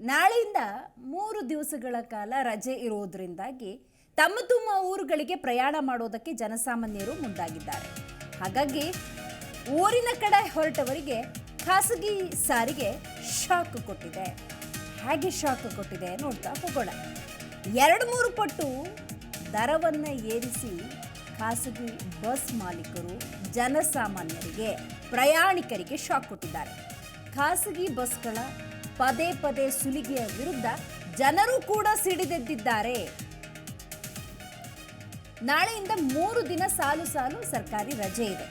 ನಾಳೆಯಿಂದ ಮೂರು ದಿವಸಗಳ ಕಾಲ ರಜೆ ಇರುವುದರಿಂದಾಗಿ ತಮ್ಮ ತಮ್ಮ ಊರುಗಳಿಗೆ ಪ್ರಯಾಣ ಮಾಡೋದಕ್ಕೆ ಜನಸಾಮಾನ್ಯರು ಮುಂದಾಗಿದ್ದಾರೆ. ಹಾಗಾಗಿ ಊರಿನ ಕಡೆ ಹೊರಟವರಿಗೆ ಖಾಸಗಿ ಸಾರಿಗೆ ಶಾಕ್ ಕೊಟ್ಟಿದೆ. ಹೇಗೆ ಶಾಕ್ ಕೊಟ್ಟಿದೆ ನೋಡ್ತಾ ಹೋಗೋಣ. ಎರಡು ಮೂರು ಪಟ್ಟು ದರವನ್ನು ಏರಿಸಿ ಖಾಸಗಿ ಬಸ್ ಮಾಲೀಕರು ಜನಸಾಮಾನ್ಯರಿಗೆ ಪ್ರಯಾಣಿಕರಿಗೆ ಶಾಕ್ ಕೊಟ್ಟಿದ್ದಾರೆ. ಖಾಸಗಿ ಬಸ್ಗಳ ಪದೇ ಪದೇ ಸುಲಿಗೆಯ ವಿರುದ್ಧ ಜನರು ಕೂಡ ಸಿಡಿದೆದ್ದಿದ್ದಾರೆ. ನಾಳೆಯಿಂದ ಮೂರು ದಿನ ಸಾಲು ಸಾಲು ಸರ್ಕಾರಿ ರಜೆ ಇದೆ.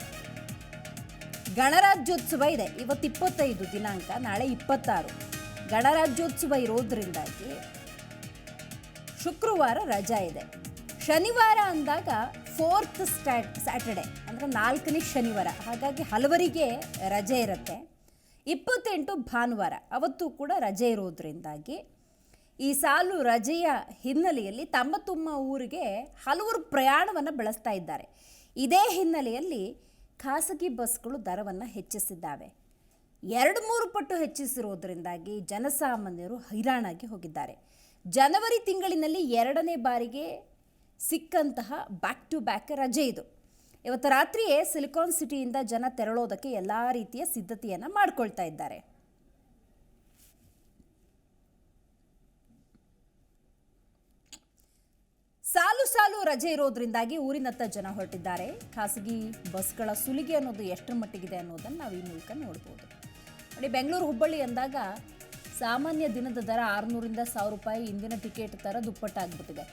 ಗಣರಾಜ್ಯೋತ್ಸವ ಇದೆ. ಇವತ್ತು ಇಪ್ಪತ್ತೈದು ದಿನಾಂಕ, ನಾಳೆ ಇಪ್ಪತ್ತಾರು. ಗಣರಾಜ್ಯೋತ್ಸವ ಇರೋದ್ರಿಂದಾಗಿ ಶುಕ್ರವಾರ ರಜಾ ಇದೆ. ಶನಿವಾರ ಅಂದಾಗ ಫೋರ್ತ್ ಸ್ಟ್ಯಾಟ್ ಸ್ಯಾಟರ್ಡೆ ಅಂದರೆ ನಾಲ್ಕನೇ ಶನಿವಾರ. ಹಾಗಾಗಿ ಹಲವರಿಗೆ ರಜೆ ಇರುತ್ತೆ. ಇಪ್ಪತ್ತೆಂಟು ಭಾನುವಾರ, ಅವತ್ತು ಕೂಡ ರಜೆ ಇರೋದ್ರಿಂದಾಗಿ ಈ ಸಾಲು ರಜೆಯ ಹಿನ್ನೆಲೆಯಲ್ಲಿ ತಮ್ಮ ತುಮ್ಮ ಊರಿಗೆ ಹಲವರು ಪ್ರಯಾಣವನ್ನು ಬೆಳೆಸ್ತಾ ಇದ್ದಾರೆ. ಇದೇ ಹಿನ್ನೆಲೆಯಲ್ಲಿ ಖಾಸಗಿ ಬಸ್ಗಳು ದರವನ್ನು ಹೆಚ್ಚಿಸಿದ್ದಾವೆ. ಎರಡು ಮೂರು ಪಟ್ಟು ಹೆಚ್ಚಿಸಿರುವುದರಿಂದಾಗಿ ಜನಸಾಮಾನ್ಯರು ಹೈರಾಣಾಗಿ ಹೋಗಿದ್ದಾರೆ. ಜನವರಿ ತಿಂಗಳಿನಲ್ಲಿ ಎರಡನೇ ಬಾರಿಗೆ ಸಿಕ್ಕಂತಹ ಬ್ಯಾಕ್ ಟು ಬ್ಯಾಕ್ ರಜೆ ಇದು. ಇವತ್ತು ರಾತ್ರಿಯೇ ಸಿಲಿಕಾನ್ ಸಿಟಿಯಿಂದ ಜನ ತೆರಳೋದಕ್ಕೆ ಎಲ್ಲ ರೀತಿಯ ಸಿದ್ಧತೆಯನ್ನು ಮಾಡಿಕೊಳ್ತಾ ಇದ್ದಾರೆ. ಸಾಲು ಸಾಲು ರಜೆ ಇರೋದ್ರಿಂದಾಗಿ ಊರಿನತ್ತ ಜನ ಹೊರಟಿದ್ದಾರೆ. ಖಾಸಗಿ ಬಸ್ಗಳ ಸುಲಿಗೆ ಅನ್ನೋದು ಎಷ್ಟರ ಮಟ್ಟಿಗಿದೆ ಅನ್ನೋದನ್ನು ನಾವು ಈ ಮೂಲಕ ನೋಡ್ಬೋದು. ನೋಡಿ, ಬೆಂಗಳೂರು ಹುಬ್ಬಳ್ಳಿ ಅಂದಾಗ ಸಾಮಾನ್ಯ ದಿನದ ದರ ಆರುನೂರಿಂದ ಸಾವಿರ ರೂಪಾಯಿ, ಇಂದಿನ ಟಿಕೆಟ್ ಥರ ದುಪ್ಪಟ್ಟಾಗ್ಬಿಟ್ಟಿದೆ.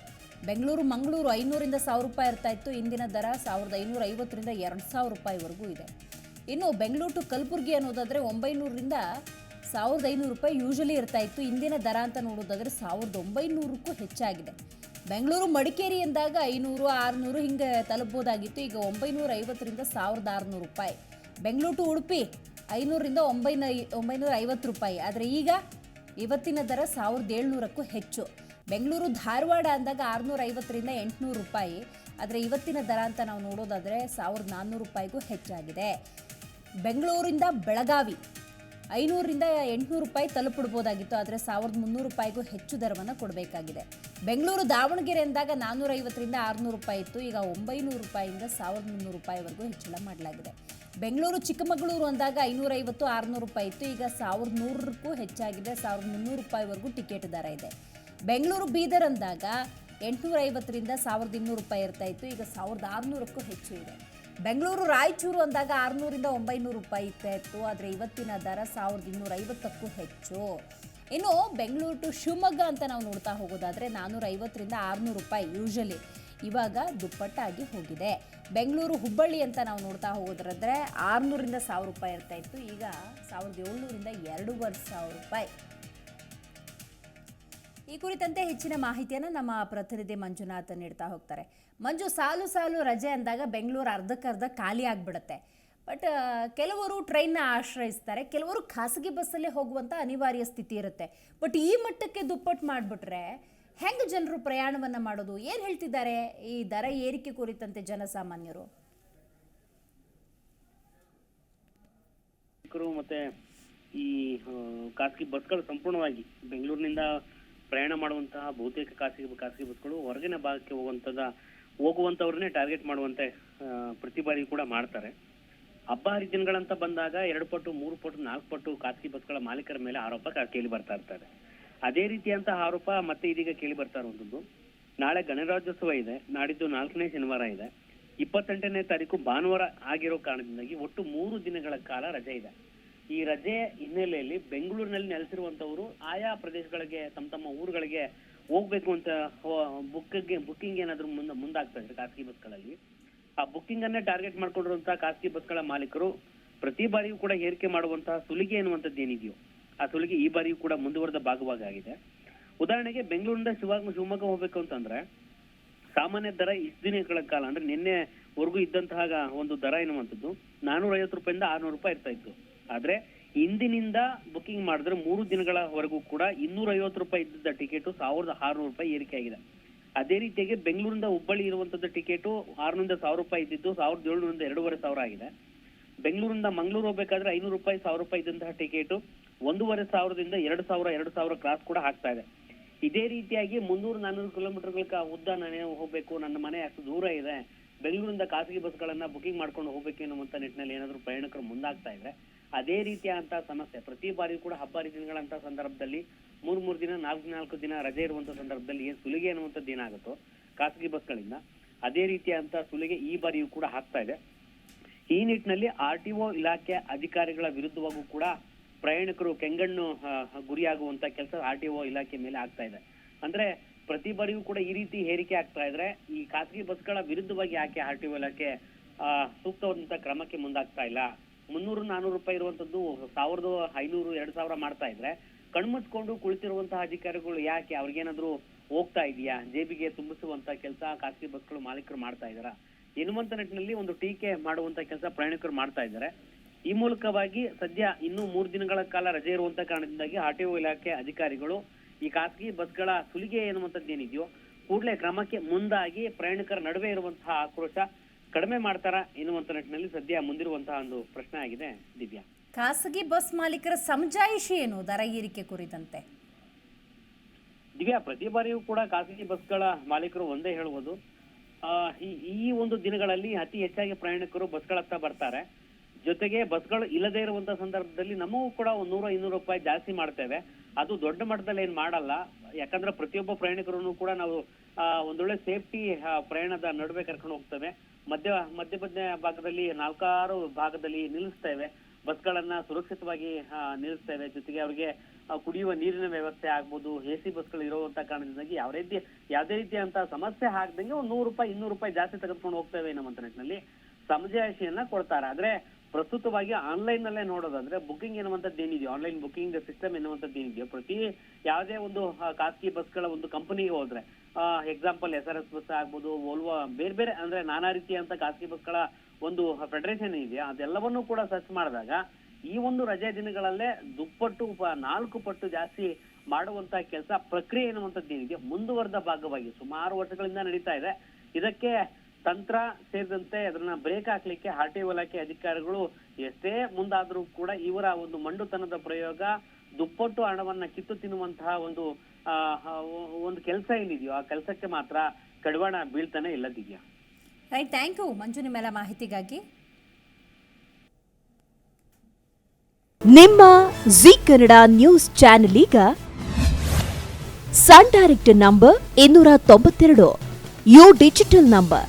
ಬೆಂಗಳೂರು, ಮಂಗಳೂರು ಐನೂರಿಂದ ಸಾವಿರ ರೂಪಾಯಿ ಇರ್ತಾ ಇತ್ತು ಇಂದಿನ ದರ ಸಾವಿರದ ಐನೂರ ಐವತ್ತರಿಂದ ಎರಡು ಸಾವಿರ ರೂಪಾಯಿವರೆಗೂ ಇದೆ. ಇನ್ನು ಬೆಂಗಳೂರು ಟು ಕಲಬುರಗಿ ಅನ್ನೋದಾದರೆ ಒಂಬೈನೂರರಿಂದ ಸಾವಿರದ ಐನೂರು ರೂಪಾಯಿ ಯೂಶಲಿ ಇರ್ತಾ ಇತ್ತು ಇಂದಿನ ದರ ಅಂತ ನೋಡೋದಾದರೆ ಸಾವಿರದ ಒಂಬೈನೂರಕ್ಕೂ ಹೆಚ್ಚಾಗಿದೆ. ಬೆಂಗಳೂರು ಮಡಿಕೇರಿ ಎಂದಾಗ ಐನೂರು, ಆರುನೂರು ಹಿಂಗೆ ತಲುಪಬಹುದಾಗಿತ್ತು ಈಗ ಒಂಬೈನೂರ ಐವತ್ತರಿಂದ ಸಾವಿರದ ಆರುನೂರು ರೂಪಾಯಿ. ಬೆಂಗಳೂರು ಟು ಉಡುಪಿ ಐನೂರರಿಂದ ಒಂಬೈನೂರ ಒಂಬೈನೂರ ಐವತ್ತು ರೂಪಾಯಿ. ಆದರೆ ಈಗ ಇವತ್ತಿನ ದರ ಸಾವಿರದ ಏಳ್ನೂರಕ್ಕೂ ಹೆಚ್ಚು. ಬೆಂಗಳೂರು ಧಾರವಾಡ ಅಂದಾಗ ಆರುನೂರ ಐವತ್ತರಿಂದ ಎಂಟುನೂರು ರೂಪಾಯಿ. ಆದರೆ ಇವತ್ತಿನ ದರ ಅಂತ ನಾವು ನೋಡೋದಾದರೆ ಸಾವಿರದ ನಾನ್ನೂರು ರೂಪಾಯಿಗೂ ಹೆಚ್ಚಾಗಿದೆ. ಬೆಂಗಳೂರಿಂದ ಬೆಳಗಾವಿ ಐನೂರರಿಂದ ಎಂಟುನೂರು ರೂಪಾಯಿ ತಲುಪಿಡ್ಬೋದಾಗಿತ್ತು. ಆದರೆ ಸಾವಿರದ ಮುನ್ನೂರು ರೂಪಾಯಿಗೂ ಹೆಚ್ಚು ದರವನ್ನು ಕೊಡಬೇಕಾಗಿದೆ. ಬೆಂಗಳೂರು ದಾವಣಗೆರೆ ಅಂದಾಗ ನಾನ್ನೂರೈವತ್ತರಿಂದ ಆರುನೂರು ರೂಪಾಯಿ ಇತ್ತು. ಈಗ ಒಂಬೈನೂರು ರೂಪಾಯಿಯಿಂದ ಸಾವಿರದ ಮುನ್ನೂರು ರೂಪಾಯಿವರೆಗೂ ಹೆಚ್ಚಳ ಮಾಡಲಾಗಿದೆ. ಬೆಂಗಳೂರು ಚಿಕ್ಕಮಗಳೂರು ಅಂದಾಗ ಐನೂರೈವತ್ತು, ಆರುನೂರು ರೂಪಾಯಿ ಇತ್ತು. ಈಗ ಸಾವಿರದ ನೂರಕ್ಕೂ ಹೆಚ್ಚಾಗಿದೆ. ಸಾವಿರದ ಮುನ್ನೂರು ರೂಪಾಯಿವರೆಗೂ ಟಿಕೆಟ್ ದರ ಇದೆ. ಬೆಂಗಳೂರು ಬೀದರ್ ಅಂದಾಗ ಎಂಟುನೂರ ಐವತ್ತರಿಂದ ಸಾವಿರದ ಇನ್ನೂರು ರೂಪಾಯಿ ಇರ್ತಾ ಇತ್ತು. ಈಗ ಸಾವಿರದ ಆರುನೂರಕ್ಕೂ ಹೆಚ್ಚು ಇದೆ. ಬೆಂಗಳೂರು, ರಾಯಚೂರು ಅಂದಾಗ ಆರುನೂರಿಂದ ಒಂಬೈನೂರು ರೂಪಾಯಿ ಇರ್ತಾ ಇತ್ತು. ಆದರೆ ಇವತ್ತಿನ ದರ ಸಾವಿರದ ಇನ್ನೂರ ಐವತ್ತಕ್ಕೂ ಹೆಚ್ಚು. ಇನ್ನು ಬೆಂಗಳೂರು ಟು ಶಿವಮೊಗ್ಗ ಅಂತ ನಾವು ನೋಡ್ತಾ ಹೋಗೋದಾದರೆ ನಾನ್ನೂರ ಐವತ್ತರಿಂದ ಆರುನೂರು ರೂಪಾಯಿ ಯೂಶಲಿ ಇವಾಗ ದುಪ್ಪಟ್ಟಾಗಿ ಹೋಗಿದೆ. ಬೆಂಗಳೂರು, ಹುಬ್ಬಳ್ಳಿ ಅಂತ ನಾವು ನೋಡ್ತಾ ಹೋಗೋದ್ರಾದರೆ ಆರುನೂರಿಂದ ಸಾವಿರ ರೂಪಾಯಿ ಇರ್ತಾ ಇತ್ತು. ಈಗ ಸಾವಿರದ ಏಳ್ನೂರಿಂದ ಎರಡೂವರೆ ಸಾವಿರ ರೂಪಾಯಿ. ಈ ಕುರಿತಂತೆ ಹೆಚ್ಚಿನ ಮಾಹಿತಿಯನ್ನು ನಮ್ಮ ಪ್ರತಿನಿಧಿ ಮಂಜುನಾಥ್ ನೀಡ್ತಾ ಹೋಗ್ತಾರೆ. ಮಂಜು, ಸಾಲು ಸಾಲು ರಜೆ ಅಂದಾಗ ಬೆಂಗಳೂರು ಅರ್ಧಕ್ಕರ್ಧ ಖಾಲಿ ಆಗಿಬಿಡುತ್ತೆ. ಬಟ್ ಕೆಲವರು ಟ್ರೈನ್ನ ಆಶ್ರಯಿಸ್ತಾರೆ, ಕೆಲವರು ಖಾಸಗಿ ಬಸ್ಸಲ್ಲೇ ಹೋಗುವಂಥ ಅನಿವಾರ್ಯ ಸ್ಥಿತಿ ಇರುತ್ತೆ. ಬಟ್ ಈ ಮಟ್ಟಕ್ಕೆ ದುಪ್ಪಟ್ಟು ಮಾಡಿಬಿಟ್ರೆ ಹೆಂಗೆ ಜನರು ಪ್ರಯಾಣವನ್ನು ಮಾಡೋದು? ಏನು ಹೇಳ್ತಿದ್ದಾರೆ ಈ ದರ ಏರಿಕೆ ಕುರಿತಂತೆ ಜನಸಾಮಾನ್ಯರು? ಮತ್ತೆ ಈ ಖಾಸಗಿ ಬಸ್ಗಳು ಸಂಪೂರ್ಣವಾಗಿ ಬೆಂಗಳೂರಿನಿಂದ ಪ್ರಯಾಣ ಮಾಡುವಂತಹ ಬಹುತೇಕ ಖಾಸಗಿ ಖಾಸಗಿ ಬಸ್ಗಳು ಹೊರಗಿನ ಭಾಗಕ್ಕೆ ಹೋಗುವಂತದ, ಹೋಗುವಂತವ್ರನ್ನೇ ಟಾರ್ಗೆಟ್ ಮಾಡುವಂತೆ ಪ್ರತಿ ಬಾರಿ ಕೂಡ ಮಾಡ್ತಾರೆ. ಹಬ್ಬ ಹರಿದಿನಗಳಂತ ಬಂದಾಗ ಎರಡು ಪಟ್ಟು, ಮೂರು ಪಟ್ಟು, ನಾಲ್ಕು ಪಟ್ಟು ಖಾಸಗಿ ಬಸ್ಗಳ ಮಾಲೀಕರ ಮೇಲೆ ಆರೋಪ ಕೇಳಿ ಬರ್ತಾ ಇರ್ತಾರೆ ಅದೇ ರೀತಿಯಂತಹ ಆರೋಪ ಮತ್ತೆ ಇದೀಗ ಕೇಳಿ ಬರ್ತಾ ಇರುವಂತದ್ದು. ನಾಳೆ ಗಣರಾಜ್ಯೋತ್ಸವ ಇದೆ. ನಾಡಿದ್ದು ನಾಲ್ಕನೇ ಶನಿವಾರ ಇದೆ. ಇಪ್ಪತ್ತೆಂಟನೇ ತಾರೀಕು ಭಾನುವಾರ ಆಗಿರೋ ಕಾರಣದಿಂದಾಗಿ ಒಟ್ಟು ಮೂರು ದಿನಗಳ ಕಾಲ ರಜೆ ಇದೆ. ಈ ರಜೆ ಹಿನ್ನೆಲೆಯಲ್ಲಿ ಬೆಂಗಳೂರಿನಲ್ಲಿ ನೆಲೆಸಿರುವಂತವರು ಆಯಾ ಪ್ರದೇಶಗಳಿಗೆ, ತಮ್ಮ ತಮ್ಮ ಊರುಗಳಿಗೆ ಹೋಗ್ಬೇಕು ಅಂತ ಬುಕ್ಗೆ ಬುಕ್ಕಿಂಗ್ ಏನಾದ್ರು ಮುಂದೆ, ಮುಂದಾಗ್ತಾ ಇದ್ರೆ ಖಾಸಗಿ ಬಸ್ಗಳಲ್ಲಿ. ಆ ಬುಕ್ಕಿಂಗ್ ಅನ್ನೇ ಟಾರ್ಗೆಟ್ ಮಾಡ್ಕೊಂಡಿರುವಂತಹ ಖಾಸಗಿ ಬಸ್ಗಳ ಮಾಲೀಕರು ಪ್ರತಿ ಬಾರಿಯೂ ಕೂಡ ಏರಿಕೆ ಮಾಡುವಂತಹ ಸುಲಿಗೆ ಎನ್ನುವಂಥದ್ದು ಏನಿದೆಯೋ, ಆ ಸುಲಿಗೆ ಈ ಬಾರಿಯೂ ಕೂಡ ಮುಂದುವರೆದ ಭಾಗವಾಗಿ ಆಗಿದೆ. ಉದಾಹರಣೆಗೆ ಬೆಂಗಳೂರಿಂದ ಶಿವಮೊಗ್ಗ ಶಿವಮೊಗ್ಗ ಹೋಗ್ಬೇಕು ಅಂತಂದ್ರೆ ಸಾಮಾನ್ಯ ದರ ಇಷ್ಟು ದಿನಗಳ ಕಾಲ, ಅಂದ್ರೆ ನಿನ್ನೆವರೆಗೂ ಇದ್ದಂತಹ ಒಂದು ದರ ಎನ್ನುವಂಥದ್ದು ನಾನೂರ ಐವತ್ತು ರೂಪಾಯಿಂದ ಆರ್ನೂರು ರೂಪಾಯಿ ಇರ್ತಾ ಇತ್ತು. ಆದ್ರೆ ಇಂದಿನಿಂದ ಬುಕಿಂಗ್ ಮಾಡಿದ್ರೆ ಮೂರು ದಿನಗಳವರೆಗೂ ಕೂಡ ಇನ್ನೂರ ಐವತ್ತು ರೂಪಾಯಿ ಇದ್ದಿದ್ದ ಟಿಕೆಟ್ ಸಾವಿರದ ಆರುನೂರು ರೂಪಾಯಿ ಏರಿಕೆ ಆಗಿದೆ. ಅದೇ ರೀತಿಯಾಗಿ ಬೆಂಗಳೂರಿಂದ ಹುಬ್ಬಳ್ಳಿ ಇರುವಂತದ್ದು ಟಿಕೆಟ್ ಆರುನೂರಿಂದ ಸಾವಿರ ರೂಪಾಯಿ ಇದ್ದಿದ್ದು ಸಾವಿರದ ಏಳ್ನೂರಿಂದ ಎರಡೂವರೆ ಸಾವಿರ ಆಗಿದೆ. ಬೆಂಗಳೂರಿಂದ ಮಂಗಳೂರು ಹೋಗ್ಬೇಕಾದ್ರೆ ಐನೂರು ರೂಪಾಯಿ, ಸಾವಿರ ರೂಪಾಯಿ ಇದ್ದಂತಹ ಟಿಕೆಟ್ ಒಂದೂವರೆ ಸಾವಿರದಿಂದ ಎರಡು ಸಾವಿರ ಎರಡು ಸಾವಿರ ಕ್ರಾಸ್ ಕೂಡ ಆಗ್ತಾ ಇದೆ. ಇದೇ ರೀತಿಯಾಗಿ ಮುನ್ನೂರು ನಾನ್ನೂರು ಕಿಲೋಮೀಟರ್ಗಳ ಉದ್ದ ನಾನೇ ಹೋಗ್ಬೇಕು, ನನ್ನ ಮನೆ ಅಷ್ಟು ದೂರ ಇದೆ, ಬೆಂಗಳೂರಿಂದ ಖಾಸಗಿ ಬಸ್ಗಳನ್ನ ಬುಕಿಂಗ್ ಮಾಡ್ಕೊಂಡು ಹೋಗ್ಬೇಕು ಎನ್ನುವಂತ ನಿಟ್ಟಿನಲ್ಲಿ ಏನಾದ್ರು ಪ್ರಯಾಣಿಕರು ಮುಂದಾಗ್ತಾ ಇದ್ರೆ ಅದೇ ರೀತಿಯಾದಂತಹ ಸಮಸ್ಯೆ. ಪ್ರತಿ ಬಾರಿಯೂ ಕೂಡ ಹಬ್ಬ ಹರಿದಿನಗಳಂತ ಸಂದರ್ಭದಲ್ಲಿ ಮೂರ್ ಮೂರ್ ದಿನ, ನಾಲ್ಕು ನಾಲ್ಕು ದಿನ ರಜೆ ಇರುವಂತ ಸಂದರ್ಭದಲ್ಲಿ ಏನ್ ಸುಲಿಗೆ ಅನ್ನುವಂಥದ್ದು ಏನಾಗುತ್ತೋ ಖಾಸಗಿ ಬಸ್ಗಳಿಂದ ಅದೇ ರೀತಿಯಾದಂತಹ ಸುಲಿಗೆ ಈ ಬಾರಿಯೂ ಕೂಡ ಆಗ್ತಾ ಇದೆ. ಈ ನಿಟ್ಟಿನಲ್ಲಿ ಆರ್ ಟಿ ಒ ಇಲಾಖೆ ಅಧಿಕಾರಿಗಳ ವಿರುದ್ಧವಾಗೂ ಕೂಡ ಪ್ರಯಾಣಿಕರು ಕೆಂಗಣ್ಣು ಗುರಿಯಾಗುವಂತ ಕೆಲಸ ಆರ್ ಟಿ ಒ ಇಲಾಖೆ ಮೇಲೆ ಆಗ್ತಾ ಇದೆ. ಅಂದ್ರೆ ಪ್ರತಿ ಬಾರಿಯೂ ಕೂಡ ಈ ರೀತಿ ಹೇರಿಕೆ ಆಗ್ತಾ ಇದ್ರೆ ಈ ಖಾಸಗಿ ಬಸ್ಗಳ ವಿರುದ್ಧವಾಗಿ ಯಾಕೆ ಆರ್ ಟಿ ಒ ಇಲಾಖೆ ಸೂಕ್ತವಾದಂತ ಕ್ರಮಕ್ಕೆ ಮುಂದಾಗ್ತಾ ಇಲ್ಲ? ಮುನ್ನೂರು ನಾನೂರು ರೂಪಾಯಿ ಇರುವಂತದ್ದು ಸಾವಿರದ ಐನೂರು, ಎರಡ್ ಸಾವಿರ ಮಾಡ್ತಾ ಇದ್ರೆ ಕಣ್ಮುಚ್ಕೊಂಡು ಕುಳಿತಿರುವಂತಹ ಅಧಿಕಾರಿಗಳು ಯಾಕೆ ಅವ್ರಿಗೇನಾದ್ರು ಹೋಗ್ತಾ ಇದೆಯಾ? ಜೇಬಿಗೆ ತುಂಬಿಸುವಂತ ಕೆಲಸ ಖಾಸಗಿ ಬಸ್ಗಳು ಮಾಲೀಕರು ಮಾಡ್ತಾ ಇದಾರ ಎನ್ನುವಂತ ನಿಟ್ಟಿನಲ್ಲಿ ಒಂದು ಟೀಕೆ ಮಾಡುವಂತ ಕೆಲಸ ಪ್ರಯಾಣಿಕರು ಮಾಡ್ತಾ ಇದ್ದಾರೆ. ಈ ಮೂಲಕವಾಗಿ ಸದ್ಯ ಇನ್ನೂ ಮೂರು ದಿನಗಳ ಕಾಲ ರಜೆ ಇರುವಂತ ಕಾರಣದಿಂದಾಗಿ ಆರ್ ಟಿ ಒ ಇಲಾಖೆ ಅಧಿಕಾರಿಗಳು ಈ ಖಾಸಗಿ ಬಸ್ಗಳ ಸುಲಿಗೆ ಎನ್ನುವಂಥದ್ದು ಏನಿದೆಯೋ ಕೂಡಲೇ ಕ್ರಮಕ್ಕೆ ಮುಂದಾಗಿ ಪ್ರಯಾಣಿಕರ ನಡುವೆ ಇರುವಂತಹ ಆಕ್ರೋಶ ಕಡಿಮೆ ಮಾಡ್ತಾರಾ ಎನ್ನುವಂತ ನಿಟ್ಟಿನಲ್ಲಿ ಸದ್ಯ ಮುಂದಿರುವಂತಹ ಒಂದು ಪ್ರಶ್ನೆ ಆಗಿದೆ ದಿವ್ಯಾ. ಖಾಸಗಿ ಬಸ್ ಮಾಲೀಕರ ಸಮಜಾಯಿಷಿ ಏನು ದರ ಏರಿಕೆ ಕುರಿತಂತೆ. ದಿವ್ಯಾ ಪ್ರತಿ ಬಾರಿಯೂ ಕೂಡ ಖಾಸಗಿ ಬಸ್ಗಳ ಮಾಲೀಕರು ಒಂದೇ ಹೇಳುವುದು ಈ- ಒಂದು ದಿನಗಳಲ್ಲಿ ಅತಿ ಹೆಚ್ಚಾಗಿ ಪ್ರಯಾಣಿಕರು ಬಸ್ಗಳತ್ತ ಬರ್ತಾರೆ. ಜೊತೆಗೆ ಬಸ್ಗಳು ಇಲ್ಲದೆ ಇರುವಂತಹ ಸಂದರ್ಭದಲ್ಲಿ ನಮಗೂ ಕೂಡ ಒಂದ್ ನೂರ ಇನ್ನೂರು ರೂಪಾಯಿ ಜಾಸ್ತಿ ಮಾಡ್ತೇವೆ. ಅದು ದೊಡ್ಡ ಮಟ್ಟದಲ್ಲಿ ಏನ್ ಮಾಡಲ್ಲ. ಯಾಕಂದ್ರೆ ಪ್ರತಿಯೊಬ್ಬ ಪ್ರಯಾಣಿಕರನ್ನು ಕೂಡ ನಾವು ಒಂದೊಳ್ಳೆ ಸೇಫ್ಟಿ ಪ್ರಯಾಣದ ನಡುವೆ ಕರ್ಕೊಂಡು ಹೋಗ್ತೇವೆ. ಮಧ್ಯ ಮಧ್ಯ ಭಾಗದಲ್ಲಿ ನಾಲ್ಕಾರು ಭಾಗದಲ್ಲಿ ನಿಲ್ಲಿಸ್ತೇವೆ. ಬಸ್ಗಳನ್ನ ಸುರಕ್ಷಿತವಾಗಿ ನಿಲ್ಲಿಸ್ತೇವೆ. ಜೊತೆಗೆ ಅವರಿಗೆ ಕುಡಿಯುವ ನೀರಿನ ವ್ಯವಸ್ಥೆ ಆಗ್ಬೋದು. ಎ ಸಿ ಬಸ್ಗಳು ಇರುವಂತ ಕಾರಣದಿಂದಾಗಿ ಯಾವ ರೀತಿ, ಯಾವುದೇ ರೀತಿಯಂತ ಸಮಸ್ಯೆ ಆಗ್ದಂಗೆ ಒಂದು ನೂರು ರೂಪಾಯಿ, ಇನ್ನೂರು ರೂಪಾಯಿ ಜಾಸ್ತಿ ತೆಗೆದುಕೊಂಡು ಹೋಗ್ತೇವೆ ನಮ್ಮ ನಿಟ್ಟಿನಲ್ಲಿ ಸಮಜಾಯಿಷಿಯನ್ನ ಕೊಡ್ತಾರೆ. ಆದ್ರೆ ಪ್ರಸ್ತುತವಾಗಿ ಆನ್ಲೈನ್ ನಲ್ಲೇ ನೋಡೋದಾದ್ರೆ ಬುಕಿಂಗ್ ಎನ್ನುವಂಥದ್ದು ಏನಿದೆಯೋ, ಆನ್ಲೈನ್ ಬುಕಿಂಗ್ ಸಿಸ್ಟಮ್ ಎನ್ನುವಂಥದ್ದು ಏನಿದೆಯೋ, ಪ್ರತಿ ಯಾವುದೇ ಒಂದು ಖಾಸಗಿ ಬಸ್ಗಳ ಒಂದು ಕಂಪನಿಗೆ ಹೋದ್ರೆ example S R S bus ಆಗ್ಬೋದು ವೋಲ್ವೋ ಬೇರೆ ಬೇರೆ ಅಂದ್ರೆ ನಾನಾ ರೀತಿಯಂತ ಖಾಸಗಿ ಬಸ್ಗಳ ಒಂದು ಫೆಡರೇಷನ್ ಇದೆಯಾ ಅದೆಲ್ಲವನ್ನೂ ಕೂಡ ಸರ್ಚ್ ಮಾಡಿದಾಗ ಈ ಒಂದು ರಜೆ ದಿನಗಳಲ್ಲೇ ದುಪ್ಪಟ್ಟು ನಾಲ್ಕು ಪಟ್ಟು ಜಾಸ್ತಿ ಮಾಡುವಂತ ಕೆಲಸ ಪ್ರಕ್ರಿಯೆ ಎನ್ನುವಂಥದ್ದು ಏನಿದೆ ಮುಂದುವರೆದ ಭಾಗವಾಗಿ ಸುಮಾರು ವರ್ಷಗಳಿಂದ ನಡೀತಾ ಇದೆ. ಇದಕ್ಕೆ ತಂತ್ರ ಸೇರಿದಂತೆ ಅದನ್ನ ಬ್ರೇಕ್ ಹಾಕ್ಲಿಕ್ಕೆ ಆರ್ ಟಿ ಇಲಾಖೆ ಅಧಿಕಾರಿಗಳು ಎಷ್ಟೇ ಮುಂದಾದ್ರೂ ಕೂಡ ಇವರ ಒಂದು ಮಂಡುತನದ ಪ್ರಯೋಗ ದುಪ್ಪಟ್ಟು ಹಣವನ್ನ ಕಿತ್ತು ತಿನ್ನುವಂತಹ ಒಂದು ಒಂದು ಕೆಲಸ ಏನಿದೆಯೋ ಆ ಕೆಲಸಕ್ಕೆ ಮಾತ್ರ ಕಡಿವಾಣ ಬೀಳ್ತಾನೆ ಇಲ್ಲ Divya. Right thank you Manju ನಿಮ್ಮೆಲ್ಲ ಮಾಹಿತಿಗಾಗಿ. ನಿಮ್ಮ ಜಿ ಕನ್ನಡ ನ್ಯೂಸ್ ಚಾನೆಲ್ ಈಗ ಸನ್ ಡೈರೆಕ್ಟ್ ನಂಬರ್ ಇನ್ನೂರ ತೊಂಬತ್ತೆರಡು. U digital number.